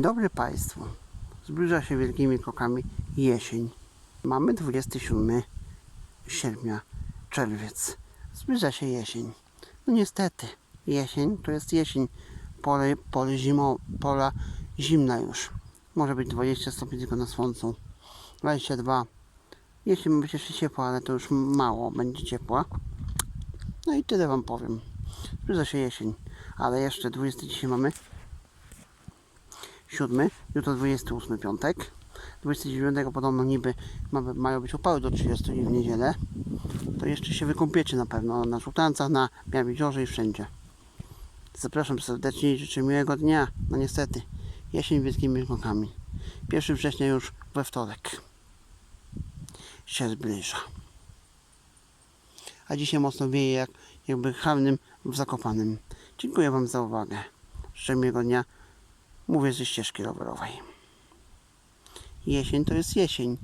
Dobry Państwu. Zbliża się wielkimi krokami jesień. Mamy 27 sierpnia, czerwiec. Zbliża się jesień. No niestety, jesień to jest jesień. Pole, pole zimo, pola zimna już. Może być 20 stopni tylko na słońcu. 22. Jeśli być jeszcze ciepło, ale to już mało będzie ciepła. No i tyle Wam powiem. Zbliża się jesień. Ale jeszcze 20 dzisiaj mamy 7, jutro 28 piątek. 29 podobno niby ma, mają być upały do 30 i w niedzielę. To jeszcze się wykąpiecie na pewno na Żółtancach, na Białym i wszędzie. Zapraszam serdecznie i życzę miłego dnia. No niestety, jesień wielkimi krokami. 1 września już we wtorek się zbliża. A dzisiaj mocno wieje jak jakby hawnym w Zakopanym. Dziękuję Wam za uwagę. Życzę miłego dnia. Mówię ze ścieżki rowerowej. Jesień to jest jesień.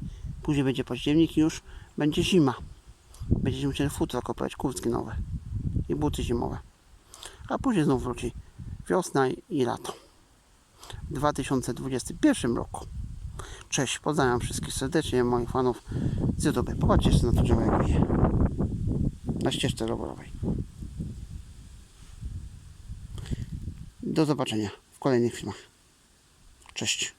Później będzie październik i już będzie zima. Będziecie musieli futro kopać, kurtki nowe i buty zimowe. A później znów wróci wiosna i lato. W 2021 roku. Cześć, pozdrawiam wszystkich serdecznie, moich fanów z YouTube. Popatrzcie jeszcze na to drzewo jak. Na ścieżce rowerowej. Do zobaczenia w kolejnych filmach. Cześć.